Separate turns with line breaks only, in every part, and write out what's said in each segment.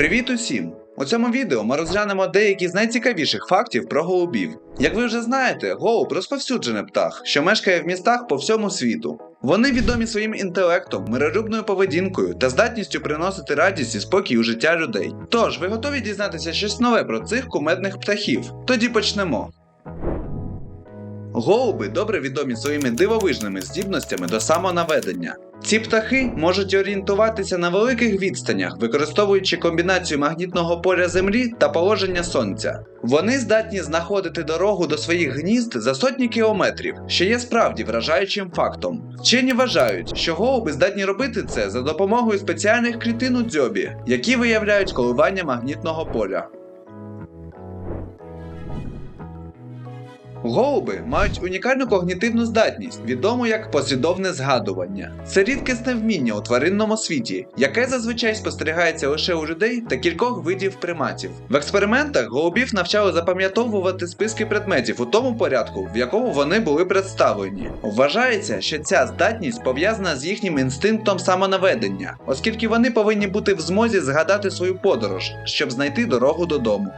Привіт усім! У цьому відео ми розглянемо деякі з найцікавіших фактів про голубів. Як ви вже знаєте, голуб розповсюджений птах, що мешкає в містах по всьому світу. Вони відомі своїм інтелектом, миролюбною поведінкою та здатністю приносити радість і спокій у життя людей. Тож, ви готові дізнатися щось нове про цих кумедних птахів? Тоді почнемо. Голуби добре відомі своїми дивовижними здібностями до самонаведення. Ці птахи можуть орієнтуватися на великих відстанях, використовуючи комбінацію магнітного поля Землі та положення сонця. Вони здатні знаходити дорогу до своїх гнізд за сотні кілометрів, що є справді вражаючим фактом. Вчені вважають, що голуби здатні робити це за допомогою спеціальних клітин у дзьобі, які виявляють коливання магнітного поля. Голуби мають унікальну когнітивну здатність, відому як послідовне згадування. Це рідкісне вміння у тваринному світі, яке зазвичай спостерігається лише у людей та кількох видів приматів. В експериментах голубів навчали запам'ятовувати списки предметів у тому порядку, в якому вони були представлені. Вважається, що ця здатність пов'язана з їхнім інстинктом самонаведення, оскільки вони повинні бути в змозі згадати свою подорож, щоб знайти дорогу додому.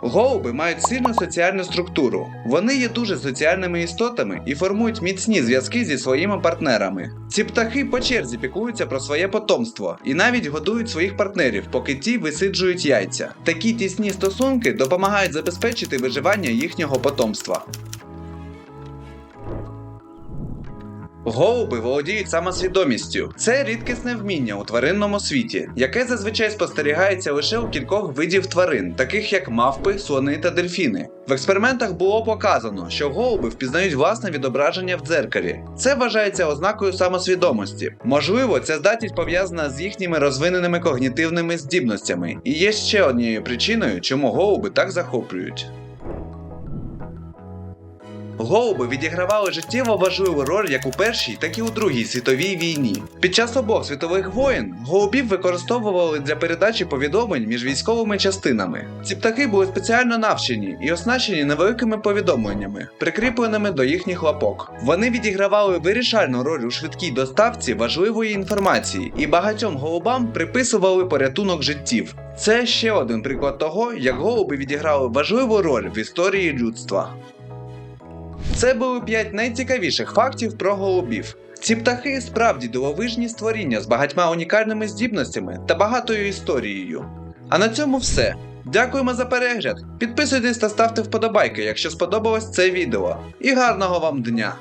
Голуби мають сильну соціальну структуру. Вони є дуже соціальними істотами і формують міцні зв'язки зі своїми партнерами. Ці птахи по черзі піклуються про своє потомство і навіть годують своїх партнерів, поки ті висиджують яйця. Такі тісні стосунки допомагають забезпечити виживання їхнього потомства. Голуби володіють самосвідомістю. Це рідкісне вміння у тваринному світі, яке зазвичай спостерігається лише у кількох видів тварин, таких як мавпи, слони та дельфіни. В експериментах було показано, що голуби впізнають власне відображення в дзеркалі. Це вважається ознакою самосвідомості. Можливо, ця здатність пов'язана з їхніми розвиненими когнітивними здібностями і є ще однією причиною, чому голуби так захоплюють. Голуби відігравали життєво важливу роль як у Першій, так і у Другій світовій війні. Під час обох світових воєн голубів використовували для передачі повідомлень між військовими частинами. Ці птахи були спеціально навчені і оснащені невеликими повідомленнями, прикріпленими до їхніх лапок. Вони відігравали вирішальну роль у швидкій доставці важливої інформації, і багатьом голубам приписували порятунок життів. Це ще один приклад того, як голуби відіграли важливу роль в історії людства. Це були 5 найцікавіших фактів про голубів. Ці птахи справді дивовижні створіння з багатьма унікальними здібностями та багатою історією. А на цьому все. Дякуємо за перегляд. Підписуйтесь та ставте вподобайки, якщо сподобалось це відео. І гарного вам дня!